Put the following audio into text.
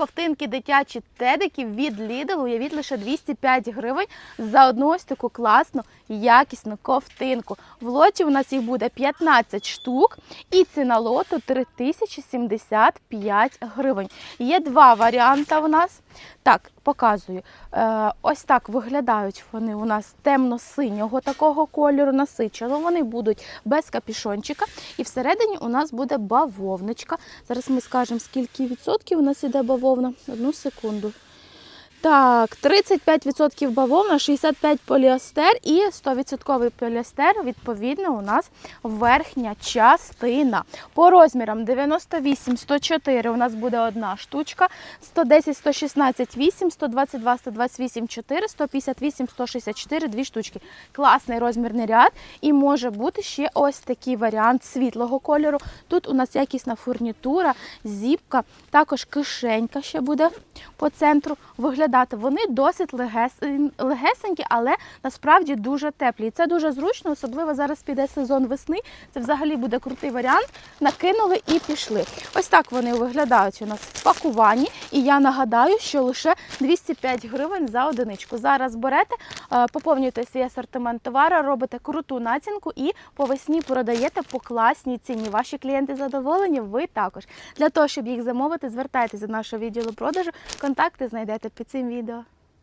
ковтинки дитячі тедики від Lidl, уявіть лише 205 гривень за одну ось таку класну, якісну ковтинку. В лоті у нас їх буде 15 штук, і ціна лоту 3075 гривень. Є два варіанти у нас. Так, показую. Е, ось так виглядають вони у нас темно-синього такого кольору, насичено. Вони будуть без капішончика. І всередині у нас буде бавовничка. Зараз ми скажемо, скільки відсотків у нас іде бавовна. Одну секунду. Так, 35% бавовна, 65% поліестер і 100% поліестер, відповідно, у нас верхня частина. По розмірам 98, 104 у нас буде одна штучка, 110, 116, 8, 122, 128, 4, 158, 164, дві штучки. Класний розмірний ряд. І може бути ще ось такий варіант світлого кольору. Тут у нас якісна фурнітура, зіпка, також кишенька ще буде по центру виглядати. Вони досить легес- легесенькі, але насправді дуже теплі. І це дуже зручно, особливо зараз піде сезон весни. Це взагалі буде крутий варіант. Накинули і пішли. Ось так вони виглядають у нас в пакуванні. І я нагадаю, що лише 205 гривень за одиничку. Зараз берете, е, поповнюєте свій асортимент товару, робите круту націнку і по весні продаєте по класній ціні. Ваші клієнти задоволені, ви також. Для того, щоб їх замовити, звертайтеся до нашого відділу продажу. Контакти знайдете під цим відео.